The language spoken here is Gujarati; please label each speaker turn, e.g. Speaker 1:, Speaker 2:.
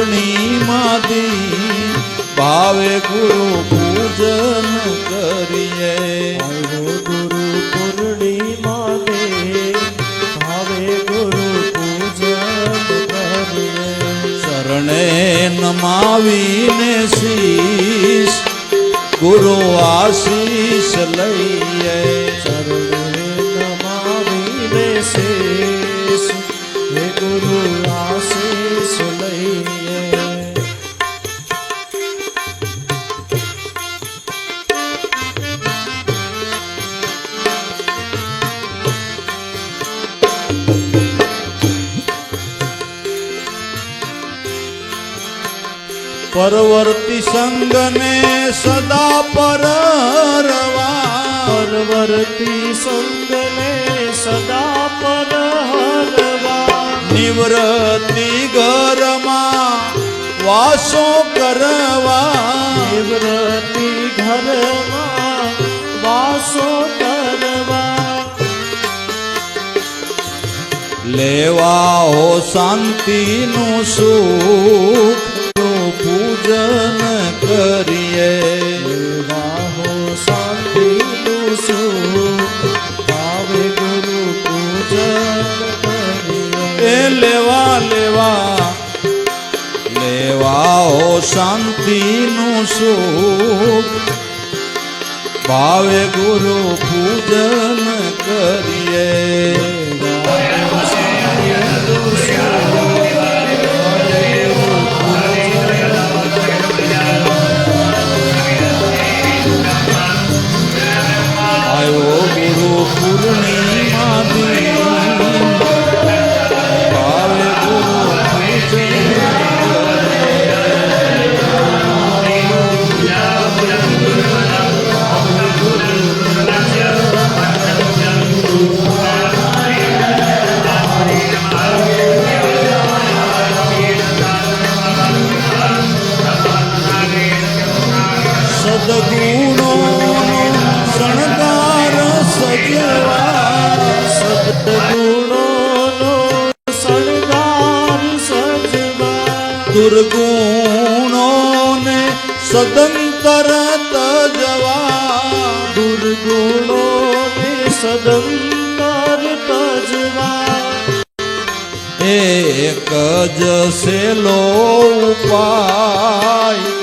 Speaker 1: પૂર્ણિમા દી ભાવે ગુરુ પૂજન કરીએ.
Speaker 2: ગુરુ પૂર્ણિમા દે ભાવે ગુરુ પૂજન કરીએ.
Speaker 1: શરણે નમાવીને શીશ ગુરુ આશીષ લઈએ.
Speaker 2: ચરણે નમાવીને શીશ ગુરુ આશીષ લઈએ.
Speaker 1: પરવર્તી સંગને સદા
Speaker 2: પરવર્તી સંગને સદા પર હરવા
Speaker 1: નિવૃત્તિ ઘરમાં વાસો કરવા.
Speaker 2: નિવૃત્તિ ઘરમાં વાસો કરવા.
Speaker 1: લેવા હો શાંતિનું સુખ પૂજન કરીએ
Speaker 2: વાહો શાંતિનું સુખ ભાવે ગુરુ પૂજન
Speaker 1: એ લેવા લેવા લેવા હો શાંતિનું સુખ ભાવે ગુરુ પૂજન કરીએ સદગુણો શણગાર સજવા
Speaker 2: સદગુણોનો શણગાર સજવા
Speaker 1: દુર્ગુણોને સદંતર તજવા.
Speaker 2: દુર્ગુણોને સદંતર તજવા.
Speaker 1: એક જ સેલો ઉપાય.